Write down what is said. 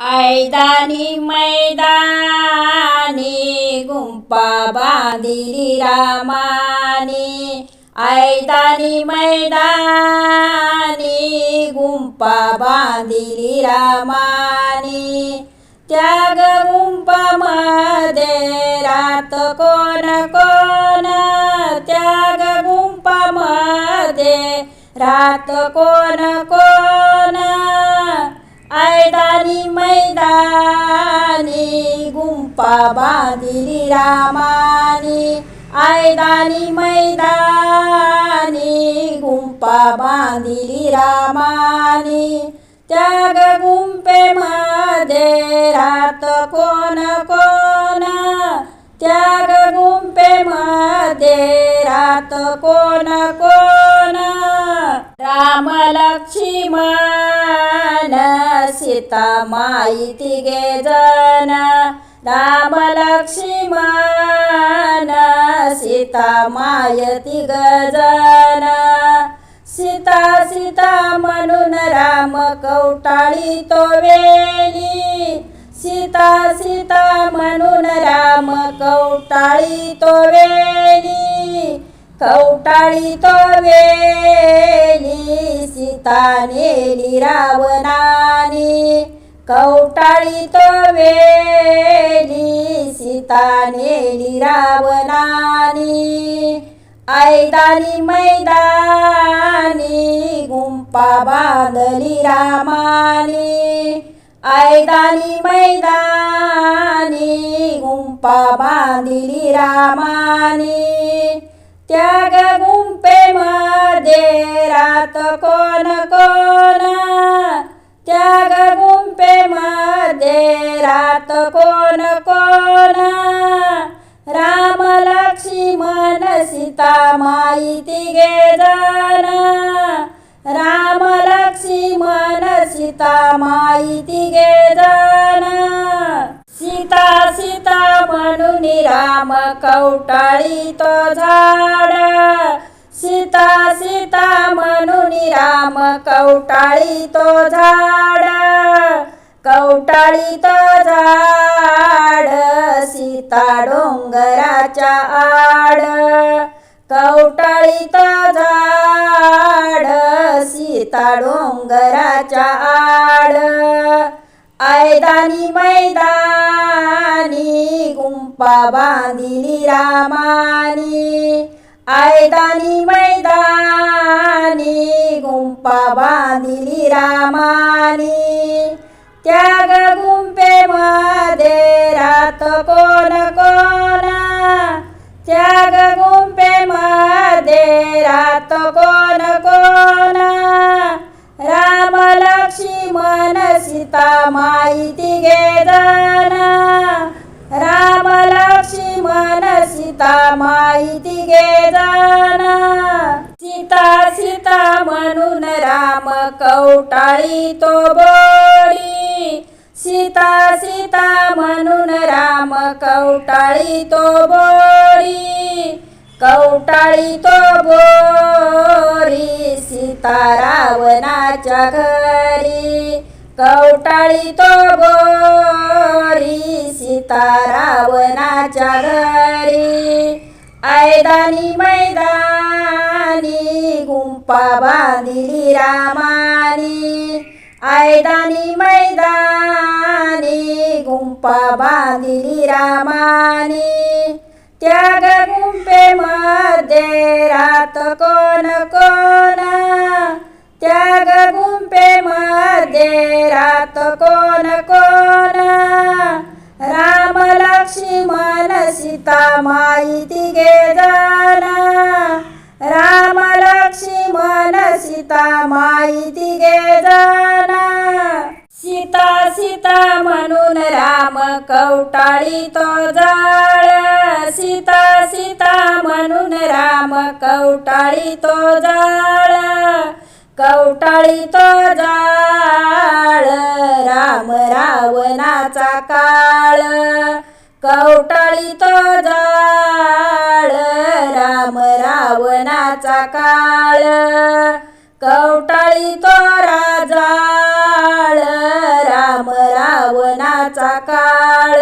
ऐदानी मैदानी गुंपा बांधिली रामानी. ऐदानी मैदानी गुंपा बांधिली रामानी. त्याग गुंपामध्ये रात कोण कोण त्याग गुंपामध्ये रात कोण कोण. ऐदानी मैदानी गुंपा बांधिली रामानी. आयदानी मैदानी गुंपा बांधिली रामानी. त्याग गुंपेमध्ये रात कोण कोण. त्याग गुंपेमध्ये रात कोण कोण. राम लक्ष्मण सीता माई तिघे जण राम लक्ष्मण सीता माय तिघ जण सीता सीता म्हणून राम कवटाळी तो वेली. सीता सीता म्हणून राम कवटाळी तो वेली. कवटाळी तो वेली. सीता निरावनाने कौटाळी तो वेली सीता नेली आयदानी मैदानी गुंपा बांधली रामानी आयदानी मैदानी गुंपा बांधली रामानी त्याग गुंपेमध्ये रात कोण कोण? त्याग गुंपेमध्ये रात कोण कोण? राम लक्ष्मण सीता माहिती घे जण. राम लक्ष्मण सीता माहिती घे जण. सीता सीता म्हणून राम कौटाळी तो झाड. सीता सीता राम कवटाळी तो झाड कवटाळी तो झाड सीता डोंगराच्या आड. कवटाळी तो झाड सीता डोंगराच्या आड. आयदानी मैदानी गुंपा बांधिली रामानी. आयदानी मै गुंपा बांधिली रामानी. त्याग गुंपेमध्ये रात कोण कोण? त्याग गुंपेमध्ये रात कोण कोण? राम लक्ष्मण सीता माहिती तिघे राम लक्ष्मण सीता माहिती तिघे राम कवटाळी तो बोडी सीता सीता म्हणून राम कवटाळी तो बोरी. कवटाळी तो बोरी सीता रावणाच्या घरी. कवटाळी तो बोरी सीता रावणाच्या घरी. आयदानी मैदान गुंपा बांधिली रामानी. आयदानी मैदानी गुंपा बांधिली रामानी. त्याग गुंपेमध्ये रात कोण कोण? त्याग गुंपेमध्ये रात कोण कोण? नाही तिघे जण सीता सीता म्हणून राम कवटाळी तो जाळ। सीता सीता म्हणून राम कवटाळी तो जाळ। कवटाळी तो जाळ राम रावणाचा काळ। कवटाळी तो जाळ राम रावणाचा काळ। कवटा कवटाळी तो राजाळ राम रावणाचा काळ.